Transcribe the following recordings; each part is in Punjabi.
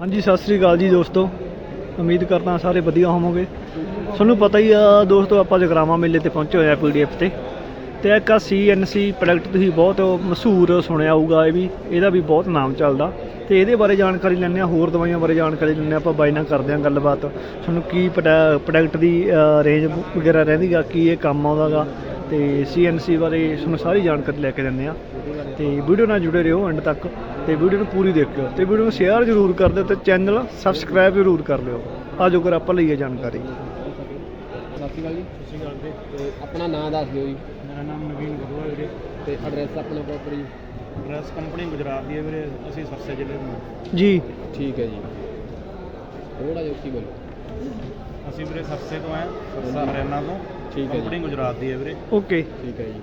ਹਾਂਜੀ, ਸਤਿ ਸ੍ਰੀ ਅਕਾਲ ਜੀ ਦੋਸਤੋ। ਉਮੀਦ ਕਰਦਾ ਸਾਰੇ ਵਧੀਆ ਹੋਵੋਗੇ। ਤੁਹਾਨੂੰ ਪਤਾ ਹੀ ਆ ਦੋਸਤੋ, ਆਪਾਂ ਜਗਰਾਵਾਂ ਮੇਲੇ ਤੇ ਪਹੁੰਚੇ ਹੋਏ ਆ ਪੀਡੀਐਫ ਤੇ। ਤੇ ਇੱਕ ਆ ਸੀਐਨਸੀ ਪ੍ਰੋਡਕਟ ਤੁਸੀਂ ਬਹੁਤ ਮਸ਼ਹੂਰ ਸੁਣਿਆ ਹੋਊਗਾ ਇਹ ਵੀ, ਇਹਦਾ ਵੀ ਬਹੁਤ ਨਾਮ ਚੱਲਦਾ। ਤੇ ਇਹਦੇ ਬਾਰੇ ਜਾਣਕਾਰੀ ਲੈਂਦੇ ਆ ਹੋਰ ਦਵਾਈਆਂ ਬਾਰੇ ਜਾਣਕਾਰੀ ਲੈਂਦੇ ਆ ਆਪਾਂ ਬਾਈ ਨਾਲ ਕਰਦੇ ਆ ਗੱਲਬਾਤ। ਤੁਹਾਨੂੰ ਕੀ ਪ੍ਰੋਡਕਟ ਦੀ ਰੇਂਜ ਵਗੈਰਾ ਰਹਿੰਦੀ ਰਹਿੰਦੀਗਾ ਕੀ ਇਹ ਕੰਮ ਆਉਂਦਾਗਾ ਤੇ ਸੀਐਨਸੀ ਬਾਰੇ ਤੁਹਾਨੂੰ ਸਾਰੀ ਜਾਣਕਾਰੀ ਲੈ ਕੇ ਦਿੰਦੇ ਆ ਤੇ ਵੀਡੀਓ ਨਾਲ ਜੁੜੇ ਰਹੋ ਐਂਡ ਤੱਕ। ਤੇ ਵੀਡੀਓ ਨੂੰ ਪੂਰੀ ਦੇਖਿਓ ਤੇ ਵੀਡੀਓ ਨੂੰ ਸ਼ੇਅਰ ਜ਼ਰੂਰ ਕਰ ਦਿਓ ਤੇ ਚੈਨਲ ਸਬਸਕ੍ਰਾਈਬ ਜ਼ਰੂਰ ਕਰ ਲਿਓ। ਆਜੋ ਕਰ ਆਪਾਂ ਲਈਏ ਜਾਣਕਾਰੀ। ਸਤਿ ਸ਼੍ਰੀ ਅਕਾਲ ਜੀ। ਸਤਿ ਸ਼੍ਰੀ ਅਕਾਲ ਜੀ ਤੇ ਆਪਣਾ ਨਾਮ ਦੱਸ ਦਿਓ ਜੀ। ਮੇਰਾ ਨਾਮ ਨਵੀਨ ਗਰੂਆ ਵੀਰੇ ਤੇ ਐਡਰੈਸ ਆਪਣਾ ਪ੍ਰੋਪਰ ਜੀ। ਪ੍ਰੈਸ ਕੰਪਨੀ ਗੁਜਰਾਤ ਦੀ ਹੈ ਵੀਰੇ ਅਸੀਂ ਸਰਸੇ ਜ਼ਿਲ੍ਹੇ ਤੋਂ ਜੀ। ਠੀਕ ਹੈ ਜੀ। ਥੋੜਾ ਜਿਹਾ ਉੱਚੀ ਬੋਲੋ। ਅਸੀਂ ਵੀਰੇ ਸਰਸੇ ਤੋਂ ਆਏ ਸਰਸਾ, ਹਰਿਆਣਾ ਤੋਂ। ਠੀਕ ਹੈ ਜੀ। ਗੁਜਰਾਤ ਦੀ ਹੈ ਵੀਰੇ। ਓਕੇ ਠੀਕ ਹੈ ਜੀ।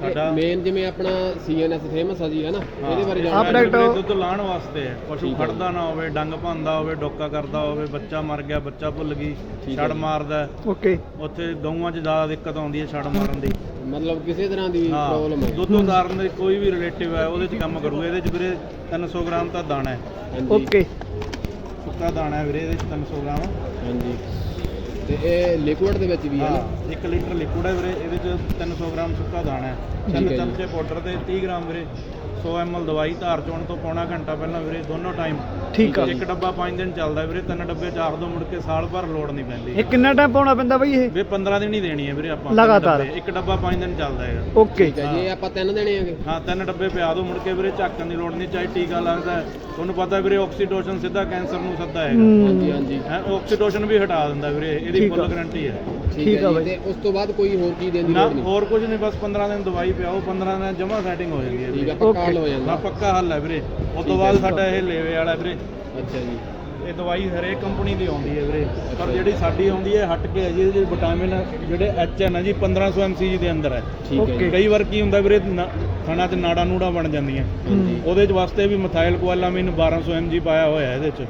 ਸਾਡਾ- ਮੇਨ ਜਿਵੇਂ ਆਪਣਾ ਸੀਐਨਐਸ ਫੇਮਸ ਆ ਜੀ ਹੈ ਨਾ? ਇਹਦੇ ਬਾਰੇ ਆਹ ਜਾਣਕਾਰੀ product- ਦੁੱਧ ਲਾਣ ਵਾਸਤੇ ਹੈ। ਪਸ਼ੂ ਠੀਕ ਹੈ ਜੀ। ਖੜਦਾ ਨਾ ਹੋਵੇ ਡੰਗ ਭੰਦਾ ਹੋਵੇ ਡੋਕਾ ਕਰਦਾ ਹੋਵੇ ਬੱਚਾ ਮਰ ਗਿਆ ਬੱਚਾ ਭੁੱਲ ਗਈ ਠੀਕ ਛੜ। ਮਾਰਦਾ ਹੈ। ਓਕੇ। ਉੱਥੇ ਗਊਆਂ 'ਚ ਜ਼ਿਆਦਾ ਦਿੱਕਤ ਆਉਂਦੀ ਹੈ ਛੜ ਮਾਰਨ ਦੀ। ਮਤਲਬ ਕਿਸੇ ਤਰ੍ਹਾਂ ਦੀ ਪ੍ਰੋਬਲਮ ਹੈ। ਦੁੱਧ ਉਤਾਰਨ ਦੇ ਕੋਈ ਵੀ ਰਿਲੇਟਿਵ ਹੈ ਉਹਦੇ 'ਚ ਕੰਮ ਕਰੂਗਾ। ਇਹਦੇ 'ਚ ਵੀਰੇ 300 ਗ੍ਰਾਮ ਤਾਂ ਦਾਣਾ ਹੈ। ਹਾਂਜੀ। ਓਕੇ। ਸੁੱਕਾ ਦਾਣਾ ਹੈ ਵੀਰੇ ਇਹਦੇ 'ਚ 300 ਗ੍ਰਾਮ। ਹਾਂਜੀ। ਤੇ ਇਹ ਲਿਕੁਇਡ ਦੇ ਵਿੱਚ ਵੀ ਹੈ ਹਾਂ ਨਾ 1 ਲੀਟਰ ਲਿਕੁਇਡ ਹੈ ਵੀਰੇ ਇਹਦੇ 'ਚ 300 ਗ੍ਰਾਮ ਸੁੱਕਾ ਦਾਣਾ ਹੈ। ਠੀਕ ਹੈ ਤਿੰਨ ਜੀ। ਚਮਚੇ ਪਾਊਡਰ ਤੇ 30 ਗ੍ਰਾਮ ਵੀਰੇ। 100 ml ਦਵਾਈ ਧਾਰ ਚੋਣ ਤੋਂ ਪੌਣਾ ਘੰਟਾ ਪਹਿਲਾਂ ਵੀਰੇ ਦੋਨੋਂ ਟਾਈਮ ਠੀਕ ਆ। ਇੱਕ ਡੱਬਾ 5 ਦਿਨ ਚੱਲਦਾ ਵੀਰੇ ਤਿੰਨ ਡੱਬੇ ਚਾਰ ਦੋ ਮੁੜ ਕੇ ਸਾਲ ਭਰ ਲੋੜ ਨਹੀਂ ਪੈਂਦੀ। ਇਹ ਕਿੰਨਾ ਟਾਈਮ ਪਾਉਣਾ ਪੈਂਦਾ ਬਈ ਇਹ? ਵੀ 15 ਦਿਨ ਹੀ ਦੇਣੀ ਹੈ ਵੀਰੇ ਆਪਾਂ। ਲਗਾਤਾਰ? ਇੱਕ ਡੱਬਾ 5 ਦਿਨ ਚੱਲਦਾ ਹੈਗਾ। ਓਕੇ। ਠੀਕ ਹੈ ਜੀ ਇਹ ਆਪਾਂ ਤਿੰਨ ਦੇਣੇ ਹੈਗੇ। ਹਾਂ ਤਿੰਨ ਡੱਬੇ ਪਿਆ ਦੋ ਮੁੜ ਕੇ ਵੀਰੇ ਝਾਕਣ ਦੀ ਲੋੜ ਨਹੀਂ ਚਾਹੇ ਟੀਕਾ ਲੱਗਦਾ ਹੈ। ਤੁਹਾਨੂੰ ਪਤਾ ਵੀਰੇ ਆਕਸੀਟੋਸ਼ਨ ਸਿੱਧਾ ਕੈਂਸਰ ਨੂੰ ਸੱਦਾ ਹੈਗਾ। ਹਾਂਜੀ ਹਾਂਜੀ। ਹੈ ਆਕਸੀਟੋਸ਼ਨ ਵੀ ਹਟਾ ਦਿੰਦਾ ਵੀਰੇ ਇਹਦੀ ਫੁੱਲ। ਗਾਰੰਟੀ ਹੈ। ਠੀਕ ਆ ਹੈ ਬਾਈ। ਜੀ ਤੇ ਉਸ ਤੋਂ ਬਾਅਦ ਕੋਈ ਹੋਰ ਚੀਜ਼ ਦੇਣ ਦੀ ਨਾ ਲੋੜ ਨਹੀਂ ਹੋਰ ਕੁਝ ਨਹੀਂ ਬਸ 15 ਦਿਨ ਦਵਾਈ ਪਿਆਓ 15 ਦਿਨ ਜਮਾ ਸੈਟਿੰਗ ਹੋ ਜਾਂਦੀ ਹੈ ਠੀਕ ਵੀਰੇ ਹੈ ਪੱਕਾ Okay. ਹੱਲ ਹੋ ਜਾਂਦਾ ਪੱਕਾ ਹੱਲ ਹੈ ਵੀਰੇ ਉਸ ਠੀਕ ਤੋਂ ਹੈ ਬਾਅਦ ਜੀ। ਸਾਡਾ ਇਹ ਲੇਵੇ ਵਾਲਾ ਵੀਰੇ ਅੱਛਾ ਜੀ ਇਹ ਦਵਾਈ ਹਰੇਕ ਕੰਪਨੀ ਦੀ ਆਉਂਦੀ ਹੈ ਵੀਰੇ। ਪਰ। ਜਿਹੜੀ ਸਾਡੀ ਆਉਂਦੀ ਹੈ ਹਟ ਕੇ ਹੈ ਜੀ ਇਹਦੇ ਵਿਟਾਮਿਨ ਜਿਹੜੇ ਐਚ ਐਨ ਹੈ ਜੀ 1500 mcg ਦੇ ਅੰਦਰ ਹੈ। ਠੀਕ ਹੈ. ਕਈ ਵਾਰ ਕੀ ਹੁੰਦਾ ਵੀਰੇ ਥਣਾ ਤੇ ਨਾੜਾ ਨੂੜਾ ਬਣ ਜਾਂਦੀਆਂ। ਉਹਦੇ ਚ ਵਾਸਤੇ ਵੀ ਮਥਾਈਲ ਕੋਆਲਾਮਿਨ 1200 mg ਪਾਇਆ ਹੋਇਆ ਹੈ ਇਹਦੇ ਚ.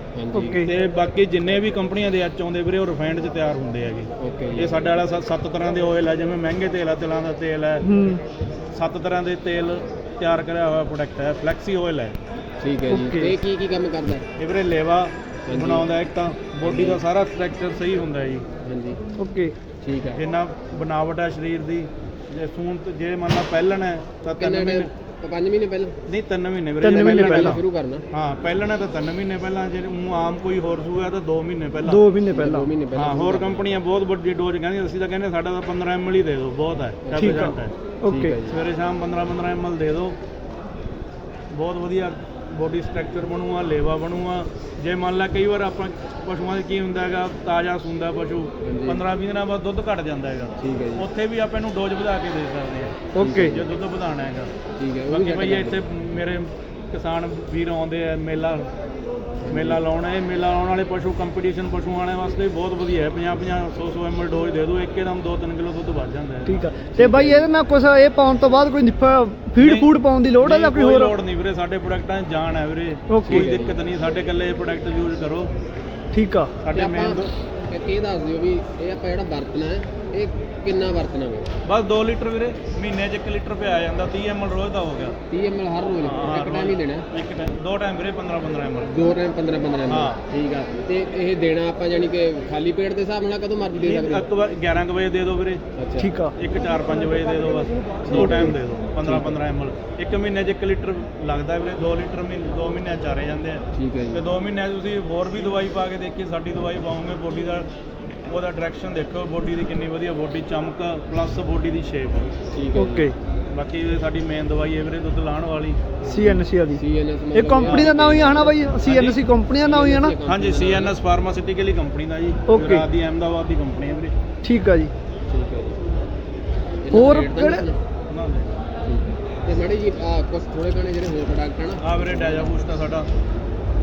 ਤੇ ਬਾਕੀ ਜਿੰਨੇ ਵੀ ਕੰਪਨੀਆਂ ਦੇ ਐਚ ਆਉਂਦੇ ਵੀਰੇ ਉਹ ਰਿਫਾਈਨਡ ਚ ਤਿਆਰ ਹੁੰਦੇ ਹੈਗੇ। ਇਹ ਸਾਡੇ ਵਾਲਾ ਸੱਤ- ਤਰ੍ਹਾਂ ਦੇ ਆਇਲ ਹੈ ਜਿਵੇਂ ਮਹਿੰਗੇ ਤੇਲ ਆ ਤਿਲਾਂ ਦਾ ਤੇਲ ਹੈ। ਸੱਤ ਤਰ੍ਹਾਂ ਦੇ ਤੇਲ ਤਿਆਰ ਕਰਿਆ ਹੋਇਆ ਪ੍ਰੋਡਕਟ ਹੈ ਫਲੈਕਸੀ ਆਇਲ ਹੈ। ਠੀਕ ਹੈ ਜੀ. ਤੇ ਇਹ ਕੀ ਕੀ ਕੰਮ ਕਰਦਾ ਹੈ? ਇਹ ਵੀਰੇ ਲੇਵਾ। ਬਣਾਉਂਦਾ ਇੱਕ ਤਾਂ ਬੋਡੀ ਦਾ ਸਾਰਾ ਸਟਰਕਚਰ ਸਹੀ ਹੁੰਦਾ ਜੀ। ਹਾਂਜੀ। ਓਕੇ। ਠੀਕ ਹੈ। ਜਿੰਨਾ ਬਣਾਵਟ ਹੈ ਸਰੀਰ ਦੀ ਜੇ ਸੂਣ ਤੇ ਜੇ ਮੰਨ ਲਾ ਪਹਿਲਣ ਹੈ ਤਾਂ ਤਿੰਨ ਕਿੰਨੇ ਮਹੀਨੇ ਟਾਈਮ ਪੰਜ ਮਹੀਨੇ ਪਹਿਲਾਂ? ਨਹੀਂ ਤਿੰਨ ਮਹੀਨੇ ਵੀਰੇ ਤਿੰਨ ਜੇ ਮਹੀਨੇ ਪਹਿਲਣ ਪਹਿਲਾਂ। ਸ਼ੁਰੂ ਕਰਨਾ। ਹਾਂ ਪਹਿਲਣ ਹੈ ਤਾਂ ਤਿੰਨ ਮਹੀਨੇ ਪਹਿਲਾਂ ਜੇ ਊਂ ਆਮ ਕੋਈ ਹੋਰ ਸੂਆ ਤਾਂ 2 ਮਹੀਨੇ ਪਹਿਲਾਂ। 2 ਮਹੀਨੇ ਪਹਿਲਾਂ। ਦੋ ਮਹੀਨੇ ਪਹਿਲਾਂ। ਹਾਂ ਹੋਰ। ਕੰਪਨੀਆਂ ਬਹੁਤ ਵੱਡੀ ਡੋਜ਼ ਕਹਿੰਦੀਆਂ ਅਸੀਂ ਤਾਂ ਕਹਿੰਦੇ ਸਾਡਾ ਤਾਂ 15 ml ਹੀ ਦੇ ਦਿਓ ਬਹੁਤ ਹੈ ਠੀਕ ਹੈ। ਓਕੇ। ਹੈ ਜੀ। ਸਵੇਰੇ ਸ਼ਾਮ 15 15 ml ਦੇ ਦਿਓ। ਬਹੁਤ ਵਧੀਆ ਬੋਡੀ ਸਟਰਕਚਰ ਬਣੂਗਾ ਲੇਵਾ ਬਣੂਗਾ ਜੇ ਮੰਨ ਲਾ ਕਈ ਵਾਰ ਆਪਾਂ ਪਸ਼ੂਆਂ ਦੇ ਕੀ ਹੁੰਦਾ ਹੈਗਾ ਤਾਜ਼ਾ ਸੁੰਦਾ ਪਸ਼ੂ ਹਾਂਜੀ। 15 20 ਦਿਨਾਂ ਬਾਅਦ ਦੁੱਧ ਘਟ ਜਾਂਦਾ ਹੈਗਾ। ਠੀਕ ਹੈ ਜੀ। ਉੱਥੇ ਵੀ ਆਪਾਂ ਇਹਨੂੰ ਡੋਜ਼ ਵਧਾ ਕੇ ਦੇ ਸਕਦੇ ਹਾਂ। ਓਕੇ। ਜੇ ਦੁੱਧ ਵਧਾਉਣਾ ਹੈਗਾ। ਠੀਕ ਹੈ ਬਾਕੀ ਭਈ ਇੱਥੇ ਮੇਰੇ ਕਿਸਾਨ ਵੀਰ ਆਉਂਦੇ ਆ ਮੇਲਾ ਮੇਲਾ ਲਾਉਣ ਇਹ ਮੇਲਾ ਲਾਉਣ ਵਾਲੇ ਪਸ਼ੂ ਕੰਪੀਟੀਸ਼ਨ ਪਸ਼ੂਆਂ ਵਾਲੇ ਵਾਸਤੇ ਵੀ ਬਹੁਤ ਵਧੀਆ ਹੈ। 50 50 100 100 ml ਡੋਜ਼ ਦੇ ਦਿਓ। ਇੱਕਦਮ 2-3 ਕਿਲੋ ਦੁੱਧ ਵੱਧ ਜਾਂਦਾ ਹੈ। ਠੀਕ ਆ। ਤੇ ਬਾਈ ਇਹਦੇ ਨਾਲ ਕੁਛ ਇਹ ਪਾਉਣ ਤੋਂ ਬਾਅਦ ਕੋਈ ਫੀਡ ਫੂਡ ਪਾਉਣ ਦੀ ਲੋੜ ਹੈ ਜਾਂ ਕੋਈ ਹੋਰ? ਲੋੜ ਨਹੀਂ ਵੀਰੇ। ਸਾਡੇ ਪ੍ਰੋਡਕਟਾਂ 'ਚ ਜਾਨ ਹੈ ਵੀਰੇ. ਕੋਈ ਦਿੱਕਤ ਨਹੀਂ। ਸਾਡੇ ਇਕੱਲੇ ਇਹ ਪ੍ਰੋਡਕਟ ਯੂਜ਼ ਕਰੋ। ਠੀਕ ਆ। ਸਾਡੇ ਮੇਨ ਇੱਕ ਇਹ ਦੱਸ ਦਿਓ ਵੀ ਇਹ ਆਪਾਂ ਜਿਹੜਾ ਵਰਤਣਾ ਹੈ ਇਹ ਕਿੰਨਾ ਵਰਤਣਾ ਹੈ ਬਸ 2 ਲੀਟਰ ਵੀਰੇ ਮਹੀਨੇ 'ਚ 1 ਲੀਟਰ ਪਿਆ ਜਾਂਦਾ 30 ml ਰੋਜ਼ ਦਾ ਹੋ ਗਿਆ। 30 ml ਹਰ ਰੋਜ਼? ਇੱਕ ਟਾਈਮ ਹੀ ਦੇਣਾ? ਇੱਕ ਟਾਈਮ ਦੋ ਟਾਈਮ ਵੀਰੇ 15 15 ml ਦੋ ਟਾਈਮ 15 15 ml ਹਾਂ। ਠੀਕ ਆ। ਤੇ ਇਹ ਦੇਣਾ ਆਪਾਂ ਯਾਨੀ ਕਿ ਖਾਲੀ ਪੇਟ ਦੇ ਹਿਸਾਬ ਨਾਲ ਕਦੋਂ ਮਰਜ਼ੀ ਦੇ ਸਕਦੇ? ਇੱਕ ਵਾਰ 11 ਕੁ ਵਜੇ ਦੇ ਦਿਓ ਵੀਰੇ। ਠੀਕ ਆ। ਇੱਕ 4 5 ਵਜੇ ਦੇ ਦਿਓ ਬਸ। ਦੋ ਟਾਈਮ ਦੇ ਦਿਓ 15 15 ml ਇੱਕ ਮਹੀਨੇ 'ਚ 1 ਲੀਟਰ ਲੱਗਦਾ ਵੀਰੇ 2 ਲੀਟਰ ਮਹੀਨੇ 2 ਮਹੀਨਿਆਂ 'ਚ ਚਾਰੇ ਜਾਂਦੇ ਆ। ਠੀਕ ਹੈ ਤੇ ਜੀ 2 ਮਹੀਨਿਆਂ 'ਚ ਤੁਸੀਂ ਹੋਰ ਵੀ ਦਵਾਈ ਪਾ ਕੇ ਦੇਖੀ ਸਾਡੀ ਦਵਾਈ ਪਾਉਂਗੇ ਬੋਡੀ ਦਾ ਉਹਦਾ ਡਾਇਰੈਕਸ਼ਨ ਦੇਖੋ ਬੋਡੀ ਦੀ ਕਿੰਨੀ ਵਧੀਆ ਬੋਡੀ ਚਮਕ ਪਲੱਸ ਬੋਡੀ ਦੀ ਸ਼ੇਪ ਠੀਕ ਹੈ ਓਕੇ ਬਾਕੀ ਇਹ ਸਾਡੀ ਮੇਨ ਦਵਾਈ ਹੈ ਵੀਰੇ ਦੁੱਧ ਲਾਣ ਵਾਲੀ। ਸੀਐਨਸੀ ਵਾਲੀ। ਸੀਐਨਐਸ ਇਹ ਕੰਪਨੀ ਦਾ ਨਾਮ ਹੀ ਹੈ ਨਾ ਬਾਈ? ਸੀਐਨਸੀ ਕੰਪਨੀ ਦਾ ਨਾਮ ਹੀ ਹੈ ਨਾ ਹਾਂਜੀ ਸੀਐਨਐਸ ਫਾਰਮਾਸਿਊਟੀਕਲੀ ਕੰਪਨੀ ਦਾ ਜੀ. ਗੁਜਰਾਤ ਦੀ ਅਹਿਮਦਾਬਾਦ ਦੀ ਕੰਪਨੀ ਹੈ ਵੀਰੇ। ਠੀਕ ਆ ਜੀ। ਠੀਕ ਹੈ ਜੀ। ਹੋਰ ਕਿਹੜੇ-। ਤੇ ਮਾੜੀ ਜੀ ਆ ਕੁਝ ਥੋੜੇ ਘਣੇ ਜਿਹੜੇ ਹੋਰ ਪ੍ਰੋਡਕਟ ਹਨ ਆ ਵੀਰੇ ਡੈਜਾ ਬੂਸਟ ਆ ਸਾਡਾ।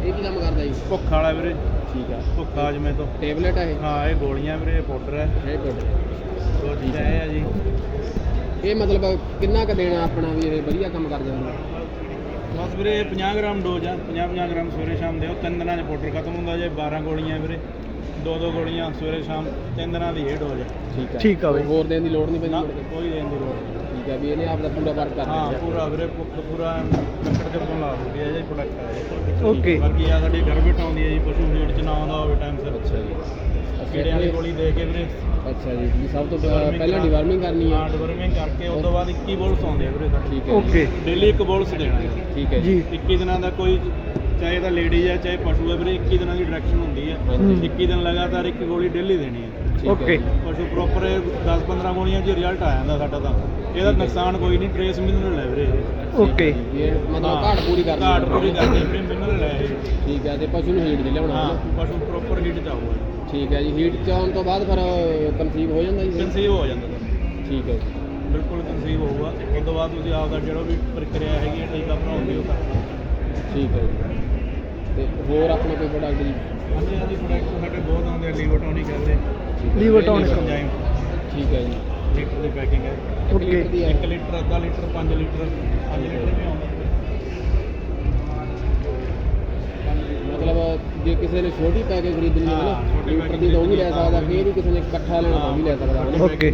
ਇਹ ਕੀ ਕੰਮ ਕਰਦਾ ਜੀ? ਭੁੱਖ ਵਾਲਾ ਵੀਰੇ। ਠੀਕ ਆ। ਭੁੱਖ ਆਜਮੇ ਤੋਂ। ਟੇਬਲੇਟ ਹੈ ਹਾਂ ਇਹ ਗੋਲੀਆਂ ਵੀਰੇ ਪਾਊਡਰ ਹੈ ਇਹ ਇਹ। ਦੋ ਚੀਜ਼ਾਂ ਇਹ ਹੈ ਜੀ। ਇਹ ਮਤਲਬ ਕਿੰਨਾ ਕ ਦੇਣਾ ਆਪਣਾ ਵੀ ਇਹ ਵਧੀਆ ਕੰਮ ਕਰ ਜਾਂਦਾ ਬਸ ਵੀਰੇ ਇਹ 50 ਗ੍ਰਾਮ ਡੋਜ਼ ਆ। 50 50 ਗ੍ਰਾਮ ਸਵੇਰੇ ਸ਼ਾਮ ਦਿਓ। ਤਿੰਨ ਦਿਨਾਂ 'ਚ ਪਾਊਡਰ ਖਤਮ ਹੁੰਦਾ ਜੇ। 12 ਗੋਲੀਆਂ ਵੀਰੇ। ਦੋ ਦੋ ਗੋਲੀਆਂ ਸਵੇਰੇ ਸ਼ਾਮ ਤਿੰਨ ਦਿਨਾਂ ਦੀ ਇਹ ਡੋਜ਼ ਹੈ ਠੀਕ ਹੈ ਠੀਕ ਆ ਬਈ। ਹੋਰ ਦੇਣ ਦੀ ਲੋੜ ਨਹੀਂ ਪੈਂਦੀ ਕੇ? ਕੋਈ ਦੇਣ ਦੀ ਲੋੜ ਨਹੀਂ। ਠੀਕ ਹੈ ਵੀ ਇਹਨੇ ਆਪਦਾ ਪੂਰਾ ਵਰਕ ਕਰ ਹਾਂ ਪੂਰਾ ਵੀਰੇ ਪੂਰਾ ਲੱਕੜ ਦੇ ਤੋਂ ਲਾ ਦਿੰਦੀ ਹੈ ਜੀ ਪ੍ਰੋਡਕਟ ਹੈ ਓਕੇ। ਬਾਕੀ ਆ ਸਾਡੀ ਗਰਭਟ ਆਉਂਦੀ ਹੈ ਜੀ ਪਸ਼ੂ ਫੀਡ ਚ ਨਾ ਆਉਂਦਾ ਹੋਵੇ ਟਾਈਮ ਸਿਰ। ਅੱਛਾ ਜੀ। ਕੀੜਿਆਂ ਵਾਲੀ ਗੋਲੀ ਦੇ ਕੇ ਵੀਰੇ। ਅੱਛਾ ਜੀ ਵੀ ਸਭ ਤੋਂ ਪਹਿਲਾਂ ਡਿਵਰਮਿੰਗ ਕਰਨੀ ਹੈ। ਹਾਂ ਡਿਵਰਮਿੰਗ ਕਰਕੇ ਉਸ ਤੋਂ ਬਾਅਦ 21 ਬੋਲਸ ਆਉਂਦੇ ਆ ਵੀਰੇ ਸਾਡੇ। ਠੀਕ ਹੈ ਓਕੇ। ਡੇਲੀ ਇੱਕ ਬੋਲਸ ਦੇਣਾ ਹੈ। ਠੀਕ ਹੈ ਜੀ। 21 ਦਿਨਾਂ ਦਾ ਕੋਈ ਚਾਹੇ ਤਾਂ ਲੇਡੀਜ਼ ਹੈ ਚਾਹੇ ਪਸ਼ੂ ਹੈ ਵੀਰੇ 21 ਦਿਨਾਂ ਦੀ ਡਾਇਰੈਕਸ਼ਨ ਹੁੰਦੀ ਹੈ। ਹਾਂਜੀ। 21 ਦਿਨ ਲਗਾਤਾਰ ਇੱਕ ਗੋਲੀ ਡੇਲੀ ਦੇਣੀ ਹੈ। ਓਕੇ। ਜੀ। ਪਸ਼ੂ ਪ੍ਰੋਪਰ 10-15 ਗੋਲੀਆਂ 'ਚ ਰਿਜ਼ਲਟ ਆ ਜਾਂਦਾ ਸਾਡਾ ਤਾਂ। ਇਹਦਾ ਨੁਕਸਾਨ ਕੋਈ ਨਹੀਂ ਟ੍ਰੇਸ ਮਿਨਰਲ ਹੈ ਵੀਰੇ। ਓਕੇ। ਇਹ ਮਤਲਬ ਘਾਟ ਪੂਰੀ ਕਰਨੀ ਘਾਟ। ਪੂਰੀ ਕਰਦੇ ਵੀਰੇ ਮਿਨਰਲ ਹੈ ਇਹ ਠੀਕ ਹੈ ਤੇ ਪਸ਼ੂ ਨੂੰ ਹੀਟ ਦੇ ਲਿਆਉਣਾ। ਹਾਂ? ਪਸ਼ੂ ਪ੍ਰੋਪਰ ਹੀਟ ਚ ਆਊਗਾ ਠੀਕ ਹੈ ਜੀ ਹੀਟ ਚ ਆਉਣ ਤੋਂ ਬਾਅਦ ਫਿਰ ਕਨਸੀਵ ਹੋ ਜਾਂਦਾ ਜੀ? ਕਨਸੀਵ ਹੋ ਜਾਂਦਾ ਠੀਕ ਹੈ ਜੀ। ਬਿਲਕੁਲ ਕਨਸੀਵ ਹੋਊਗਾ। ਉਸ ਤੋਂ ਬਾਅਦ ਤੁਸੀਂ ਆਪਦਾ ਜਿਹੜਾ ਵੀ ਪ੍ਰਕਿਰਿਆ ਹੈਗੀ ਹੈ ਟੀਕਾ ਭਰਾਉਣ ਦੀ ਉਹ ਠੀਕ ਹੈ ਜੀ। ਤੇ ਹੋਰ ਆਪਣਾ ਕੋਈ ਪ੍ਰੋਡਕਟ ਜੀ? ਹਾਂਜੀ ਹਾਂਜੀ ਪ੍ਰੋਡਕਟ ਸਾਡੇ ਬਹੁਤ ਆਉਂਦੇ ਆ ਲੀਵੋਟੋਨਿਕ ਹੈ ਵੀਰੇ ਠੀਕ ਹੈ। ਜੀ। ਲੀਟਰ ਦੀ ਪੈਕਿੰਗ ਹੈ। ਦੀ ਹੈ 1 ਲੀਟਰ ਅੱਧਾ ਲੀਟਰ 5 ਲੀਟਰ 5 ਲੀਟਰ ਵੀ ਆਉਂਦਾ ਮਤਲਬ ਜੇ ਕਿਸੇ ਨੇ ਛੋਟੀ ਪੈਕੇਜ ਖਰੀਦਣੀ ਹੈ ਹਾਂ, ਨਾ ਲੀਟਰ ਦੀ ਤਾਂ ਉਹ ਵੀ ਲੈ ਸਕਦਾ ਫੇਰ ਵੀ ਕਿਸੇ ਨੇ ਇਕੱਠਾ ਲੈਣਾ ਤਾਂ ਵੀ ਲੈ ਸਕਦਾ? ਓਕੇ।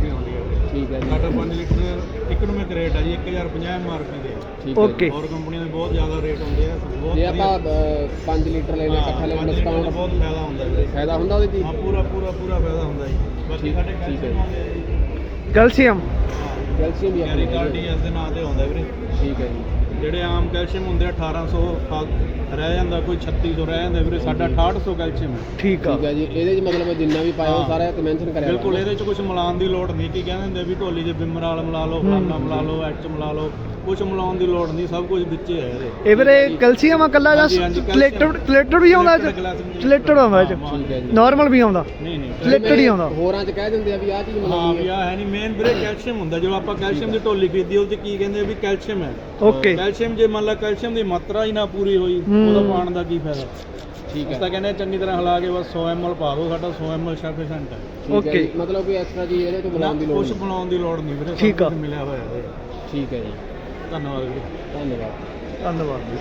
ਠੀਕ ਹੈ ਸਾਡਾ ਜੀ 5 ਲੀਟਰ ਇਕਨੋਮਿਕ ਰੇਟ ਹੈ ਜੀ 1050 ਐਮਆਰਪੀ ਦੇ ਠੀਕ ਹੈ ਓਕੇ। ਹੋਰ ਕੰਪਨੀਆਂ ਦੇ ਬਹੁਤ ਜ਼ਿਆਦਾ ਰੇਟ ਹੁੰਦੇ ਆ ਬਹੁਤ ਜੇ ਆਪਾਂ ਵਧੀਆ। 5 ਲੀਟਰ ਲੈਣਾ ਇਕੱਠਾ ਲੈਣਾ ਡਿਸਕਾਊਂਟ ਬਹੁਤ ਫਾਇਦਾ ਹੁੰਦਾ ਵੀਰੇ ਫਾਇਦਾ ਹੁੰਦਾ ਉਹਦੇ ਜੀ? ਹਾਂ? ਪੂਰਾ ਪੂਰਾ ਪੂਰਾ ਫਾਇਦਾ ਹੁੰਦਾ ਜੀ। ਬਾਕੀ ਸਾਡੇ ਕੈਲਸ਼ੀਅਮ ਆ ਜੀ। ਕੈਲਸ਼ੀਅਮ। ਕੈਲਸ਼ੀਅਮ ਵੀ ਆਪਣੀ ਹੈਗੀ ਕੈਰੀਕਾਰਡੀਅਸ ਦੇ ਨਾਂ ਤੇ ਆਉਂਦਾ ਵੀਰੇ ਹੈ। ਠੀਕ ਹੈ ਜੀ ਜਿਹੜੇ ਆਮ ਕੈਲਸ਼ੀਅਮ ਹੁੰਦੇ ਆ 1800 ਖਾ- ਰਹਿ ਜਾਂਦਾ ਕੋਈ 3600 ਰਹਿ ਜਾਂਦਾ ਵੀਰੇ ਸਾਡਾ 6800 ਕੈਲਸ਼ੀਅਮ ਹੈ। ਠੀਕ ਆ। ਠੀਕ ਹੈ ਜੀ ਇਹਦੇ 'ਚ ਮਤਲਬ ਜਿੰਨਾ ਵੀ ਪਾਇਆ ਉਹ ਹਾਂ। ਸਾਰਾ ਮੈਂਸ਼ਨ ਕਰਿਆ ਬਿਲਕੁਲ ਇਹਦੇ ਚ ਕੁਝ ਮਿਲਾਉਣ ਦੀ ਲੋੜ ਨਹੀਂ ਕੀ ਕਹਿੰਦੇ ਹੁੰਦੇ ਵੀ ਢੋਲੀ 'ਚ ਬਿਮਰਾਲ ਮਿਲਾ ਲਓ ਫਲਾਨਾ ਮਿਲਾ ਲਓ ਐਚ ਮਿਲਾ ਲਓ ਕੁਝ ਮਿਲਾਉਣ ਦੀ ਲੋੜ ਨਹੀਂ ਸਭ ਕੁਝ ਵਿੱਚ ਹੀ ਹੈ ਇਹਦੇ। ਇਹ ਵੀਰੇ ਕੈਲਸ਼ੀਅਮ ਆ ਕੱਲਾ ਜਾਂ ਹਾਂਜੀ, ਹਾਂਜੀ, calcium। ਵੀ ਆਉਂਦਾ ਚ? calcium ਆਉਂਦਾ ਇਹ ਚ? ਹਾਂ, ਠੀਕ ਹੈ ਜੀ। ਨਾਰਮਲ ਵੀ ਆਉਂਦਾ? ਨਹੀਂ ਨਹੀਂ Plated ਹੀ ਆਉਂਦਾ। ਹੋਰਾਂ 'ਚ ਕਹਿ ਦਿੰਦੇ ਆ ਵੀ ਆਹ ਚੀਜ਼ ਹਾਂ ਵੀ ਆ ਹੈ ਨਹੀਂ ਮੇਨ ਵੀਰੇ ਕੈਲਸ਼ੀਅਮ ਹੁੰਦਾ ਜਦੋਂ ਆਪਾਂ ਕੈਲਸ਼ੀਅਮ ਦੀ ਢੋਲੀ ਖਰੀਦੀ ਉਹ 'ਚ ਕੀ ਕਹਿੰਦੇ ਆ ਵੀ ਕੈਲਸ਼ੀਅਮ ਹੈ। ਓਕੇ। ਕੈਲਸ਼ੀਅਮ ਜੇ ਮੰਨ ਲਾ ਕੈਲਸ਼ੀਅਮ ਦੀ ਮਾਤਰਾ ਹੀ ਨਾ ਪੂਰੀ ਹੋਈ। ਉਹਦਾ ਪਾਣ ਦਾ ਕੀ ਫਾਇਦਾ? ਠੀਕ ਹੈ। ਤਾਂ ਕਹਿੰਦੇ ਆ ਚੰਗੀ ਤਰ੍ਹਾਂ ਹਿਲਾ ਕੇ ਬਸ 100 ml ਪਾ ਦਿਓ ਸਾਡਾ 100 ml ਸਫੀਸ਼ੀਐਂਟ ਹੈ। ਠੀਕ ਹੈ Okay. ਜੀ ਮਤਲਬ ਕੋਈ ਐਕਸਟਰਾ ਚੀਜ਼ ਇਹਦੇ ਤੋਂ ਨਾ ਮਿਲਾਉਣ ਦੀ ਲੋੜ ਕੁਝ ਬਣਾਉਣ ਦੀ ਲੋੜ ਨਹੀਂ ਵੀਰੇ ਸਭ ਠੀਕ ਆ। ਮਿਲਿਆ ਹੋਇਆ ਹੈ ਠੀਕ ਹੈ ਜੀ। ਧੰਨਵਾਦ ਵੀਰੇ। ਧੰਨਵਾਦ। ਧੰਨਵਾਦ ਜੀ।